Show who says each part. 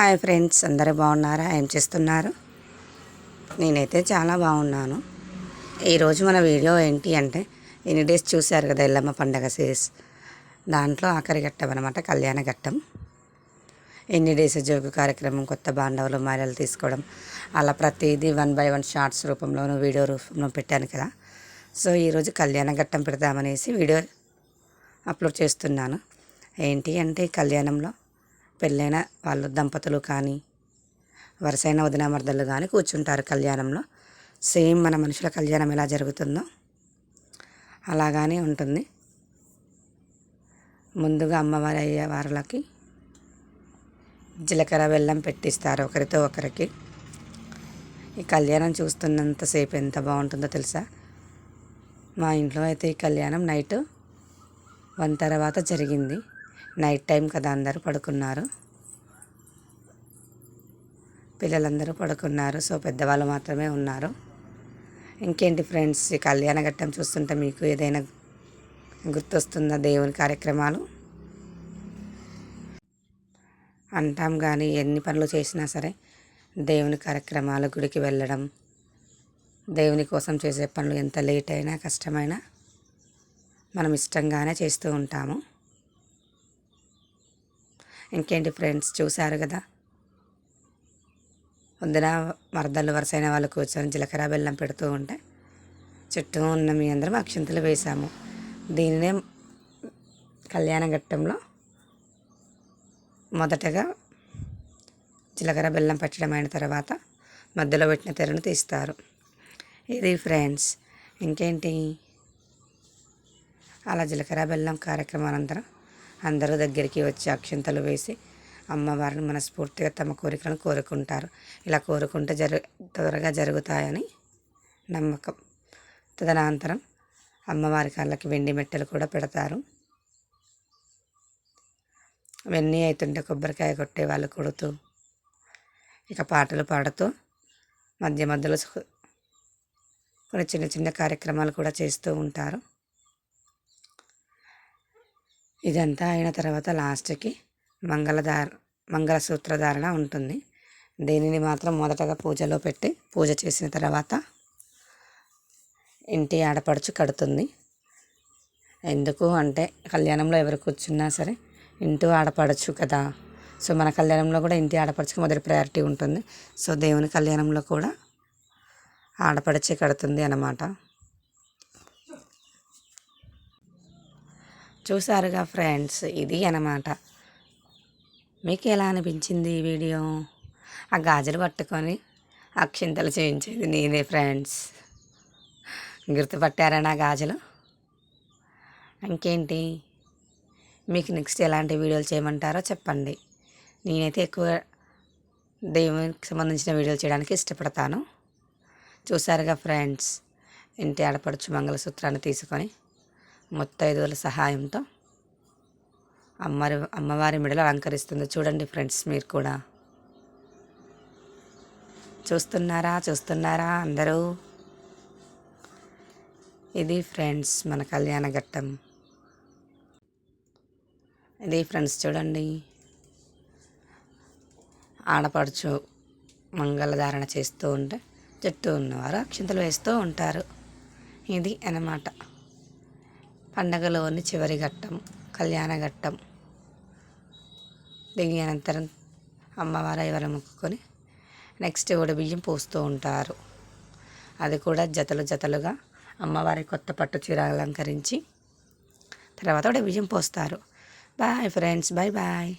Speaker 1: Hi friends అందరూ బాగున్నారా? ఏం చేస్తున్నారు? నేనైతే చాలా బాగున్నాను. ఈరోజు మన వీడియో ఏంటి అంటే ఎన్ని డేస్ చూశారు కదా ఎల్లమ్మ పండగ సిరీస్ దాంట్లో ఆఖరి ఘట్టం అనమాట కళ్యాణ ఘట్టం. ఎన్ని డేస్ జోగు కార్యక్రమం కొత్త బాండవులు మాలలు తీసుకోవడం అలా ప్రతిదీ వన్ బై వన్ షార్ట్స్ రూపంలోనూ వీడియో రూపంలో పెట్టాను కదా. సో ఈరోజు కళ్యాణ ఘట్టం పెడదామనేసి వీడియో అప్లోడ్ చేస్తున్నాను. ఏంటి అంటే ఈ కళ్యాణంలో పెళ్ళైన వాళ్ళు దంపతులు కానీ వరుసైన వదినామర్దలు కానీ కూర్చుంటారు కళ్యాణంలో. సేమ్ మన మనుషుల కళ్యాణం ఎలా జరుగుతుందో అలాగానే ఉంటుంది. ముందుగా అమ్మవారి అయ్యే వారులకి జీలకర్ర బెల్లం పెట్టిస్తారు ఒకరితో ఒకరికి. ఈ కళ్యాణం చూస్తున్నంతసేపు ఎంత బాగుంటుందో తెలుసా? మా ఇంట్లో అయితే ఈ కళ్యాణం నైట్ వన్ తర్వాత జరిగింది. నైట్ టైం కదా అందరూ పడుకున్నారు. పిల్లలందరూ పడుకున్నారు సో పెద్దవాళ్ళు మాత్రమే ఉన్నారు. ఇంకేంటి ఫ్రెండ్స్ ఈ కళ్యాణ ఘట్టం చూస్తుంటే మీకు ఏదైనా గుర్తొస్తుందా దేవుని కార్యక్రమాలు? అంటాం కానీ ఎన్ని పనులు చేసినా సరే దేవుని కార్యక్రమాలు గుడికి వెళ్ళడం దేవుని కోసం చేసే పనులు ఎంత లేట్ అయినా కష్టమైనా మనం ఇష్టంగానే చేస్తూ ఉంటాము. ఇంకేంటి ఫ్రెండ్స్? చూశారు కదా? వద్దున వరదలు వరుసైన వాళ్ళు కూర్చొని జీలకర్ర బెల్లం పెడుతూ ఉంటే చుట్టూ ఉన్న మీ అందరం అక్షంతలు వేశాము. దీనినే కళ్యాణ ఘట్టంలో మొదటగా జీలకర్ర బెల్లం పెట్టడం అయిన తర్వాత మధ్యలో పెట్టిన తెరను తీస్తారు. ఇది ఫ్రెండ్స్ ఇంకేంటి? అలా జీలకర్ర బెల్లం కార్యక్రమం అనంతరం అందరూ దగ్గరికి వచ్చి అక్షింతలు వేసి అమ్మవారిని మనస్ఫూర్తిగా తమ కోరికలను కోరుకుంటారు. ఇలా కోరుకుంటే జరు త్వరగా జరుగుతాయని నమ్మకం. తదనంతరం అమ్మవారి కాళ్ళకి వెండి మెట్టెలు కూడా పెడతారు. వెన్నీ అవుతుంటే కొబ్బరికాయ కొట్టే వాళ్ళు కొడుతూ ఇక పాటలు పాడుతూ మధ్య మధ్యలో కొన్ని చిన్న చిన్న కార్యక్రమాలు కూడా చేస్తూ ఉంటారు. ఇదంతా అయిన తర్వాత లాస్ట్కి మంగళధార మంగళసూత్రధారణ ఉంటుంది. దీనిని మాత్రం మొదటగా పూజలో పెట్టి పూజ చేసిన తర్వాత ఇంటి ఆడపడుచు కడుతుంది. ఎందుకు అంటే కళ్యాణంలో ఎవరు కూర్చున్నా సరే ఇంటూ ఆడపడచ్చు కదా. సో మన కళ్యాణంలో కూడా ఇంటి ఆడపడుచుకి మొదటి ప్రయారిటీ ఉంటుంది. సో దేవుని కళ్యాణంలో కూడా ఆడపడిచి కడుతుంది అన్నమాట. చూసారుగా ఫ్రెండ్స్? ఇది అన్నమాట మీకు ఎలా అనిపించింది ఈ వీడియో? ఆ గాజులు పట్టుకొని అక్షింతలు చేయించేది నేనే ఫ్రెండ్స్. గుర్తుపట్టారా నా గాజులు? ఇంకేంటి? మీకు నెక్స్ట్ ఎలాంటి వీడియోలు చేయమంటారో చెప్పండి. నేనైతే ఎక్కువ దేవునికి సంబంధించిన వీడియోలు చేయడానికి ఇష్టపడతాను. చూసారుగా ఫ్రెండ్స్? ఇంటి ఆడపడుచు మంగళసూత్రాన్ని తీసుకొని ముత్తైదువుల సహాయంతో అమ్మవారి అమ్మవారి మెడలు అలంకరిస్తుంది. చూడండి ఫ్రెండ్స్ మీరు కూడా. చూస్తున్నారా? చూస్తున్నారా అందరూ? ఇది ఫ్రెండ్స్ మన కళ్యాణ ఘట్టం. ఇది ఫ్రెండ్స్ చూడండి. ఆడపడుచు మంగళధారణ చేస్తూ ఉంటే చుట్టూ ఉన్నవారు అక్షింతలు వేస్తూ ఉంటారు. ఇది అన్నమాట. పండగలోని చివరి ఘట్టం కళ్యాణ ఘట్టం. దిగి అనంతరం అమ్మవారు ఎవరు మొక్కుకొని నెక్స్ట్ కూడా బియ్యం పోస్తూ ఉంటారు. అది కూడా జతలు జతలుగా అమ్మవారి కొత్త పట్టు చీర అలంకరించి తర్వాత కూడా బియ్యం పోస్తారు. Bye friends bye bye.